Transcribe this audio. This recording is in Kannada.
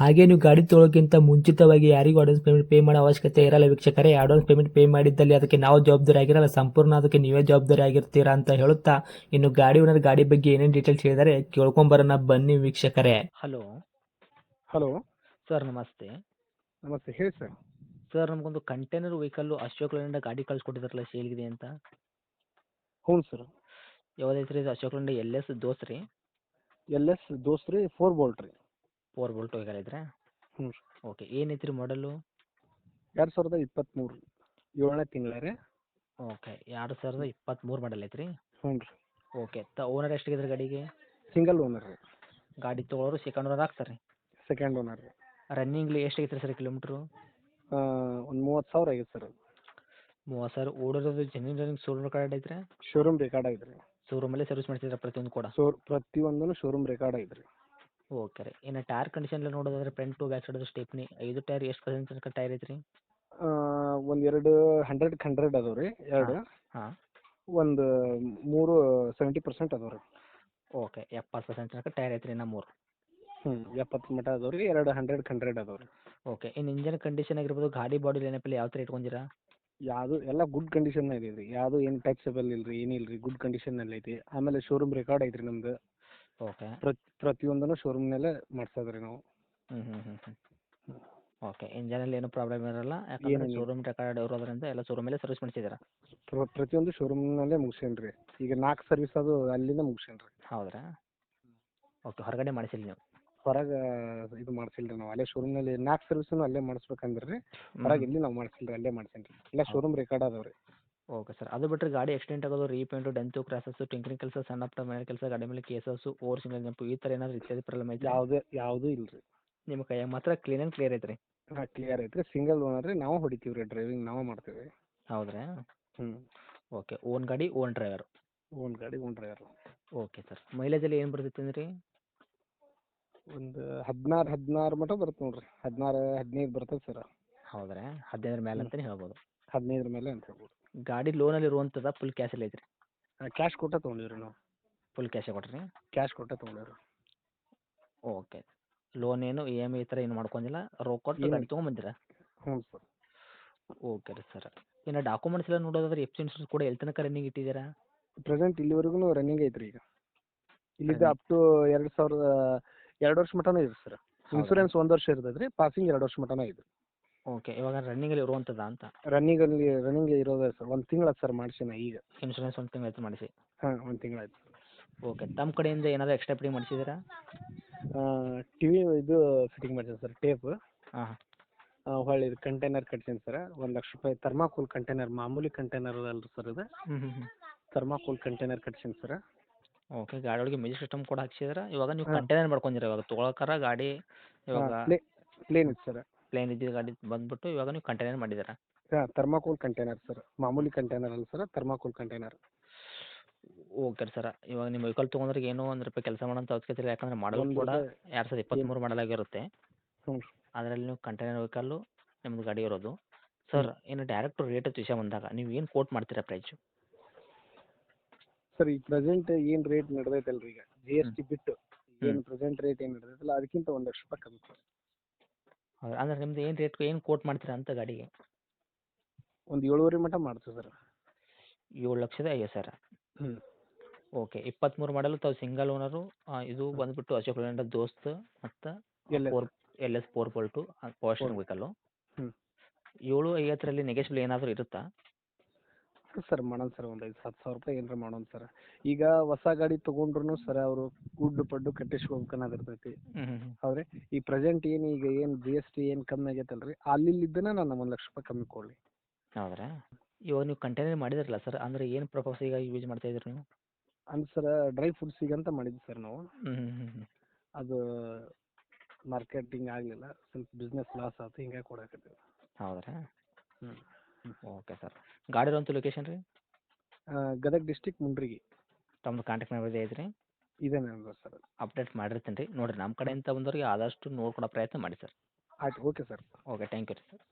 ಹಾಗೆ ನೀವು ಗಾಡಿ ತೊಳೋಕ್ಕಿಂತ ಮುಂಚಿತವಾಗಿ ಯಾರಿಗೂ ಅಡ್ವಾನ್ಸ್ ಪೇಮೆಂಟ್ ಪೇ ಮಾಡೋ ಅವಶ್ಯಕತೆ ಇರಲ್ಲ ವೀಕ್ಷಕರೇ. ಅಡ್ವಾನ್ಸ್ ಪೇಮೆಂಟ್ ಪೇ ಮಾಡಿದ್ದಲ್ಲಿ ಅದಕ್ಕೆ ನಾವು ಜವಾಬ್ದಾರಿ ಆಗಿರಲ್ಲ. ಸಂಪೂರ್ಣ ಅದಕ್ಕೆ ನೀವೇ ಜವಾಬ್ದಾರಿ ಆಗಿರ್ತೀರಾ ಅಂತ ಹೇಳುತ್ತಾ ಇನ್ನು ಗಾಡಿ ಓನರ್ ಗಾಡಿ ಬಗ್ಗೆ ಏನೇನು ಡೀಟೇಲ್ಸ್ ಹೇಳಿದರೆ ಕೇಳ್ಕೊಂಬರೋಣ ಬನ್ನಿ ವೀಕ್ಷಕರೇ. ಹಲೋ ಹಲೋ ಸರ್ ನಮಸ್ತೆ. ನಮಸ್ತೆ. ಹೇಳಿ ಸರ್ ಸರ್ ನಮಗೊಂದು ಕಂಟೈನರ್ ವೆಹಿಕಲ್ಲು ಅಶೋಕ್ ಲೈಂಡ ಗಾಡಿ ಕಳಿಸ್ಕೊಟ್ಟಿದ್ರಲ್ಲ ಸೇಲ್ಗಿದೆ ಅಂತ? ಹ್ಞೂ ಸರ್ ಯಾವ್ದೈತ್ರಿ ಅಶೋಕ್ ಲೈಂಡ ಎಲ್ ಎಸ್ ದೋಸ್ತ್ರಿ? ರೀ ಎಲ್ ಎಸ್ ದೋಸ್ತ್ರಿ ಫೋರ್ ಬೋಲ್ಟ್ ರೀ. ಫೋರ್ ಬೋಲ್ಟ್ ವೆಹಿಕಲ್ ಐತ್ರಿ ಹ್ಞೂ ರೀ. ಓಕೆ ಏನೈತ್ರಿ ರೀ ಮಾಡಲು ಎರಡು ಸಾವಿರದ ಇಪ್ಪತ್ತ್ಮೂರು ಏಳನೇ ತಿಂಗಳ ರೀ. ಓಕೆ ಎರಡು ಸಾವಿರದ ಇಪ್ಪತ್ತ್ಮೂರು ಮಾಡಲ್ ಐತ್ರಿ? ಹ್ಞೂ ರೀ. ಓಕೆ ತ ಓನರ್ ಎಷ್ಟಾಗಿದ್ರಿ ಗಾಡಿಗೆ? ಸಿಂಗಲ್ ಓನರ್ ರೀ. ಗಾಡಿ ತೊಗೊಳೋರು ಸೆಕೆಂಡ್ ಓನರ್ ಆಗ್ತಾರೆ ಸೆಕೆಂಡ್ ಓನರ್ ರೀ. ರನ್ನಿಂಗ್ಲಿ ಎಷ್ಟಾಗೈತೆ ರೀ ಸರ್ ಕಿಲೋಮೀಟ್ರು ಒಂದು ಮೂವತ್ತು ಸಾವಿರ ಆಗೈತೆ ಸರ್ ಮೂವತ್ತು ಸಾವಿರ. ಓಡಿರೋದು ಜೆನ್ಯೂನ್ ರನ್ನಿಂಗ್ ಶೋರೂಮ್ ರೆಕಾರ್ಡ್ ಐತ್ರಿ? ಶೋರೂಮ್ ರೆಕಾರ್ಡ್ ಐತೆ ರೀ ಶೋರೂಮಲ್ಲೇ ಸರ್ವಿಸ್ ಮಾಡ್ತಿದ್ರೆ ಪ್ರತಿಯೊಂದು ಕೂಡ? ಶೋ ಪ್ರತಿಯೊಂದೂ ಶೋರೂಮ್ ರೆಕಾರ್ಡ್ ಐತೆ ರೀ ಓಕೆ ರೀ ಇನ್ನು ಟೈರ್ ಕಂಡೀಷನ್ ಎಲ್ಲ ನೋಡೋದಾದ್ರೆ front to back side stepney ಐದು ಟೈರ್ ಎಷ್ಟು ಪರ್ಸೆಂಟ್ ತನಕ ಟೈರ್ ಐತ್ರಿ? ಒಂದು ಎರಡು ಹಂಡ್ರೆಡ್ ಹಂಡ್ರೆಡ್ ಅದಾವೆ ರೀ ಎರಡು. ಹಾಂ. ಒಂದು ಮೂರು ಸೆವೆಂಟಿ ಪರ್ಸೆಂಟ್ ಅದಾವೆ ರೀ. ಓಕೆ ಎಪ್ಪತ್ತು ಪರ್ಸೆಂಟ್ ತನಕ ಟೈರ್ ಐತ್ರಿ ಇನ್ನು ಮೂರು ಹ್ಞೂ ಎಪ್ಪತ್ತು ಮಟ ಅದಾವೆ ರೀ ಎರಡು ಹಂಡ್ರೆಡ್ ಹಂಡ್ರೆಡ್ ಅದಾವೆ ರೀ. ಓಕೆ ಇನ್ನು ಇಂಜಿನ್ ಕಂಡೀಷನ್ ಆಗಿರ್ಬೋದು ಗಾಡಿ ಬಾಡಿ ಲೈನಪ್ಪಲ್ಲಿ ಯಾವ ಥರ ಇಟ್ಕೊಂಡಿರಾ? ಯಾವುದು ಎಲ್ಲ ಗುಡ್ ಕಂಡೀಷನ್ ಇದೆ ರೀ ಯಾವುದು ಏನು ಟಚಬಲ್ ಇಲ್ಲ ರೀ ಏನಿಲ್ಲ ರೀ ಗುಡ್ ಕಂಡೀಷನಲ್ಲಿ ಐತಿ ಆಮೇಲೆ ಶೋರೂಮ್ ರೆಕಾರ್ಡ್ ಐತ್ರಿ ನಮ್ದು. ಓಕೆ ಪ್ರತಿ ಪ್ರತಿಯೊಂದನ್ನು ಶೋರೂಮ್ನಲ್ಲೇ ನಾವು. ಹ್ಮ್ ಹ್ಮ್ ಓಕೆ ಇಂಜನಲ್ಲಿ ಏನು ಪ್ರಾಬ್ಲಮ್ ಇರಲ್ಲ. ಯಾಕಂದ್ರೆ ಏನಿಲ್ಲ. ಶೋರೂಮ್ ರೆಕಾರ್ಡ್ ಇರೋದ್ರಿಂದ ಎಲ್ಲ ಶೋರೂಮಲ್ಲೇ ಸರ್ವಿಸ್ ಮಾಡಿಸಿದ್ದೀರಾ? ಪ್ರ- ಪ್ರತಿಯೊಂದು ಶೋರೂಮ್ನಲ್ಲೇ ಮುಗಿಸೇನಿ ರೀ ಈಗ ನಾಲ್ಕು ಸರ್ವಿಸ್ ಅದು ಅಲ್ಲಿಂದ ಮುಗಿಸೇನಿ ರೀ ಹೌದ್ರಾ? ಓಕೆ ಹೊರಗಡೆ ಮಾಡಿಸಿಲ್ಲ ನೀವು? ಹೊರಗ ಇದು ಮಾಡ್ಸಿಲ್ಲ ರೀ ನಾವು. ಅಲ್ಲೇ ಶೋರೂಮ್ನಲ್ಲಿ ನಾಲ್ಕು ಸರ್ವಿಸನ್ನು ಅಲ್ಲೇ ಮಾಡಿಸ್ಬೇಕಂದ್ರೆ. ಹೊರಗೆ ಇಲ್ಲಿ ನಾವು ಮಾಡಿಸಿಲ್ಲ ರೀ ಅಲ್ಲೇ ಮಾಡ್ಸೇನ್ರಿ ಇಲ್ಲ ಶೋರೂಮ್ ರೆಕಾರ್ಡ್ ಅದಾವ್ರಿ ರೀ ಓಕೆ ಸರ್. ಅದು ಬಿಟ್ಟರೆ ಗಾಡಿ ಆಕ್ಸಿಡೆಂಟ್ ಆಗೋದು ರೀಪೇಂಟು ಡೆಂತು ಕ್ರಾಸಸ್ಸು ಟಿಂಕರಿಂಗ್ ಕೆಲಸ ಸಣ್ಣ ಪುಟ್ಟ ಮನೆ ಕೆಲಸ ಗಾಡಿ ಮೇಲೆ ಕೇಸಸ್ಸು ಓವರ್ ಸಿಂಗಲ್ ಜಂಪು ಈ ಥರ ಏನಾದರೂ ಇತ್ಯಾದಿ ಪ್ರಾಬ್ಲಮ್ ಐತೆ ಯಾವುದೇ ಯಾವುದೂ ಇಲ್ಲ ರೀ ನಿಮ್ಮ ಕೈಯಾಗ ಮಾತ್ರ ಕ್ಲೀನ್ ಆ್ಯಂಡ್ ಕ್ಲಿಯರ್ ಐತ್ರಿ? ಹಾಂ ಕ್ಲಿಯರ್ ಐತೆ ರೀ ಸಿಂಗಲ್ ಓನರ್ ರೀ ನಾವು ಹೊಡಿತೀವಿ ರೀ ಡ್ರೈವಿಂಗ್ ನಾವು ಮಾಡ್ತೀವಿ. ಹೌದ್ರಾ? ಹ್ಞೂ ಓಕೆ ಓನ್ ಗಾಡಿ ಓನ್ ಡ್ರೈವರ್ ಓನ್ ಗಾಡಿ ಓನ್ ಡ್ರೈವರ್ ಓಕೆ ಸರ್. ಮೈಲೇಜಲ್ಲಿ ಏನು ಬರ್ತೈತೆ ಅಂದ್ರಿ? ಒಂದು ಹದಿನಾರು ಹದಿನಾರು ಮಟ ಬರುತ್ತೆ ನೋಡ್ರಿ. ಹದಿನಾರು ಹದಿನೈದು ಬರ್ತದೆ ಸರ್. ಹೌದ್ರಾ? ಹದಿನೈದರ ಮೇಲೆ ಅಂತಲೇ ಹೇಳ್ಬೋದು ಹದಿನೈದರ ಮೇಲೆ ಅಂತ ಹೇಳ್ಬೋದು. ಗಾಡಿ ಲೋನಲ್ಲಿ ಇರುವಂಥದ್ದು ಫುಲ್ ಕ್ಯಾಶಲ್ಲಿ ಐತ್ರಿ. ಕ್ಯಾಶ್ ಕೊಟ್ಟ ತೊಗೊಂಡಿವ್ರಿ ನಾವು. ಫುಲ್ ಕ್ಯಾಶೇ ಕೊಟ್ರಿ? ಕ್ಯಾಶ್ ಕೊಟ್ಟ ತೊಗೊಂಡಿವ್ರಿ. ಓಕೆ ಲೋನ್ ಏನು ಇ ಎಂ ಐ ಥರ ಏನು ಮಾಡ್ಕೊಂಡಿಲ್ಲ. ರೊಕ್ಕ ಕೊಟ್ಟು ಗಾಡಿ ತೊಗೊಂಬಂದಿರ? ಹ್ಞೂ ಸರ್. ಓಕೆ ರೀ ಸರ್. ಇನ್ನು ಡಾಕ್ಯುಮೆಂಟ್ಸ್ ಎಲ್ಲ ನೋಡೋದಾದ್ರೆ ಎಫ್ ಇನ್ಸೂರೆನ್ಸ್ ಕೂಡ ಎಲ್ಲಿ ತನಕ ರನ್ನಿಂಗ್ ಇಟ್ಟಿದ್ದೀರಾ? ಪ್ರೆಸೆಂಟ್ ಇಲ್ಲಿವರೆಗೂ ರನ್ನಿಂಗ್ ಐತ್ರಿ ಈಗ. ಇಲ್ಲಿದ್ದ. ಅಪ್ ಟು ಎರಡು ಸಾವಿರದ ಎರಡು ವರ್ಷ ಮಟನೂ ಇದೆ ಸರ್. ಇನ್ಸೂರೆನ್ಸ್ ಒಂದು ವರ್ಷ ಇರ್ತದೆ ರೀ ಪಾಸಿಂಗ್ ಎರಡು ವರ್ಷ ಮಟನೂ ಇದೆ ಓಕೆ ಇವಾಗ ರನ್ನಿಂಗಲ್ಲಿ ಇರುವಂಥದ್ದಾ ಅಂತ? ರನ್ನಿಂಗ್ ಅಲ್ಲಿ ರನ್ನಿಂಗ್ ಇರೋದ ಸರ್ ಒಂದು ತಿಂಗಳ ಸರ್ ಮಾಡ್ಸಿನ ಈಗ. ಇನ್ಶೂರೆನ್ಸ್ ಒಂದು ತಿಂಗಳು ಆಯ್ತು ಮಾಡಿಸಿ? ಹಾಂ ಒಂದು ತಿಂಗಳಾಯ್ತು ಓಕೆ ತಮ್ಮ ಕಡೆಯಿಂದ ಏನಾದರೂ ಎಕ್ಸ್ಟ್ರಾ ಪೇ ಮಾಡಿಸಿದ್ದೀರಾ ಟಿ ವಿ ಇದು ಫಿಟ್ಟಿಂಗ್ ಮಾಡ್ತೀನಿ ಸರ್ ಟೇಪ್ ಹಾಂ ಹೊಳ್ಳಿ ಇದು ಕಂಟೈನರ್ ಕಟ್ಸೀನಿ ಸರ್ ಒಂದು ಲಕ್ಷ ರೂಪಾಯಿ ಥರ್ಮಾಕೋಲ್ ಕಂಟೈನರ್ ಮಾಮೂಲಿ ಕಂಟೈನರ್ ಅಲ್ರಿ ಸರ್ ಇದು. ಹ್ಞೂ ಹ್ಞೂ ಹ್ಞೂ ಥರ್ಮಾಕೋಲ್ ಕಂಟೈನರ್ ಕಟ್ಸೀನಿ ಸರ್ ಓಕೆ ಗಾಡಿ ಒಳಗೆ ಮ್ಯೂಸಿಕ್ ಸಿಸ್ಟಮ್ ಕೂಡ ಹಾಕ್ಸಿದ್ರೆ? ಇವಾಗ ನೀವು ಹಾಂ. ಕಂಟೈನರ್ ಮಾಡ್ಕೊಂಡಿರ ಇವಾಗ ತೊಗೊಳಕಾರ ಗಾಡಿ ಇವಾಗ ಕ್ಲೀನ್ ಇತ್ತು ಸರ್ ಪ್ಲೇನ್ ಇದ್ದಿದ್ದ ಗಾಡಿ ಬಂದ್ಬಿಟ್ಟು ಇವಾಗ ನೀವು ಕಂಟೈನರ್ ಮಾಡಿದ್ದೀರಾ? ಹಾಂ ಥರ್ಮಾಕೋಲ್ ಕಂಟೈನರ್ ಸರ್. ಮಾಮೂಲಿ ಕಂಟೈನರ್ ಅಲ್ಲ sir thermocol container okay sir ಇವಾಗ ನಿಮ್ಮ ವೆಹಿಕಲ್ ತೊಗೊಂಡ್ರೆ ಏನೋ ಒಂದು ರೂಪಾಯಿ ಕೆಲಸ ಮಾಡೋಂಥ ಅವಶ್ಯಕತೆ ಇಲ್ಲ ಯಾಕಂದರೆ ಮಾಡೋದು ಒಂದು ಕೂಡ ಎರಡು ಸಾವಿರದ ಇಪ್ಪತ್ತ್ಮೂರು ಮಾಡಲಾಗಿರುತ್ತೆ ಹ್ಞೂ ಅದರಲ್ಲಿ ನೀವು ಕಂಟೈನರ್ ವೆಹಿಕಲ್ಲು ನಿಮ್ಮದು ಗಾಡಿ ಇರೋದು. ಸರ್ ಏನು ಡೈರೆಕ್ಟ್ ರೇಟ್ ವಿಷಯ ಬಂದಾಗ ನೀವು ಏನು ಕೋಟ್ ಮಾಡ್ತೀರಾ ಪ್ರೈಸು ಸರ್ ಈ ಪ್ರೆಸೆಂಟ್ ಏನು ರೇಟ್ ನಡೆದೈತಲ್ರಿ ಈಗ? ಜಿ ಎಸ್ ಟಿ ಬಿಟ್ಟು ಏನು ಪ್ರೆಸೆಂಟ್ ರೇಟ್ ಏನು ನಡೆದೈತಲ್ಲ ಅದಕ್ಕಿಂತ ಒಂದು ಲಕ್ಷ ರೂಪಾಯಿ ಕಮ್ಮಿ ಸರ್. ಹೌದು ಅಂದ್ರೆ ನಿಮ್ದು ಏನು ರೇಟ್ ಏನು ಕೋಟ್ ಮಾಡ್ತೀರಾ ಅಂತ ಗಾಡಿಗೆ? ಒಂದು ಏಳುವರೆ ಮಟ್ಟ ಮಾಡ್ತೀವಿ ಸರ್. ಏಳು ಲಕ್ಷದ ಐವತ್ತು ಸಾವಿರ. ಹ್ಞೂ ಓಕೆ ಇಪ್ಪತ್ತ್ಮೂರು ಮಾಡಲು ತಾವು ಸಿಂಗಲ್ ಓನರು ಇದು ಬಂದುಬಿಟ್ಟು ಅಶೋಕ್ ಲೇಲ್ಯಾಂಡ್ ದೋಸ್ತ್ ಮತ್ತು ಎಲ್ಲ four L S four four two posting vehicle hmm. ಏಳು ಐವತ್ತರಲ್ಲಿ ನೆಗೆಶ್ಬಲ್ ಏನಾದರೂ ಇರುತ್ತಾ? ಸರ್ ಮಾಡೋಣ ಸರ್ ಒಂದು ಐದು ಹತ್ತು ಸಾವಿರ ರೂಪಾಯಿ ಏನಾರ ಮಾಡೋಣ ಸರ್. ಈಗ ಹೊಸ ಗಾಡಿ ತೊಗೊಂಡ್ರು ಸರ್ ಅವರು ಗುಡ್ಡು ಪಡ್ಡು ಕಟ್ಟಿಸ್ಕೋಬೇಕು ಅನ್ನೋದು ಇರ್ತೈತಿ ಹೌದ್ರಿ? ಈ ಪ್ರೆಸೆಂಟ್ ಏನು ಈಗ ಏನು ಜಿ ಎಸ್ ಟಿ ಏನು ಕಮ್ಮಿ ಆಗೈತಲ್ರಿ? ಅಲ್ಲಿ ಇದ್ದನ ನಾನು ಒಂದು ಲಕ್ಷ ರೂಪಾಯಿ ಕಮ್ಮಿ ಕೊಡಲಿ. ಹೌದ್ರಾ? ಇವಾಗ ನೀವು ಕಂಟೈನರ್ ಮಾಡಿದಿರಲ್ಲ ಸರ್ ಅಂದ್ರೆ ಏನು ಪ್ರಪೋಸ್ ಈಗ ಯೂಸ್ ಮಾಡ್ತಾ ಇದ್ದೀರಿ ನೀವು? ಅಂದ್ರೆ ಸರ್ ಡ್ರೈ ಫ್ರೂಟ್ಸಿಗೆ ಅಂತ ಮಾಡಿದ್ವಿ ಸರ್ ನಾವು. ಅದು ಮಾರ್ಕೆಟಿಂಗ್ ಆಗಲಿಲ್ಲ ಸ್ವಲ್ಪ ಬಿಸ್ನೆಸ್ ಲಾಸ್ ಆಯ್ತು ಹಿಂಗಾಗಿ ಕೊಡಕತ್ತೀವಿ ಹೌದ್ರಾ? ಹ್ಞೂ ಓಕೆ ಸರ್ ಗಾಡಿ ಇರೋಂಥ ಲೊಕೇಶನ್ ರೀ? ಗದಗ ಡಿಸ್ಟಿಕ್ ಮುಂಡ್ರಿಗಿ ತಮ್ಮದು ಕಾಂಟ್ಯಾಕ್ಟ್ ನಂಬರ್ ಇದೆ ಐತ್ರಿ? ಇದೆ ನಂಬರ್ ಸರ್ ಅಪ್ಡೇಟ್ ಮಾಡಿರ್ತೀನಿ ರೀ. ನೋಡಿರಿ ನಮ್ಮ ಕಡೆಯಿಂದ ಬಂದವ್ರಿಗೆ ಆದಷ್ಟು ನೋಡ್ಕೊಡೋ ಪ್ರಯತ್ನ ಮಾಡಿ ಸರ್ ಆಯ್ತು okay sir okay thank you ರೀ ಸರ್ ಸರಿ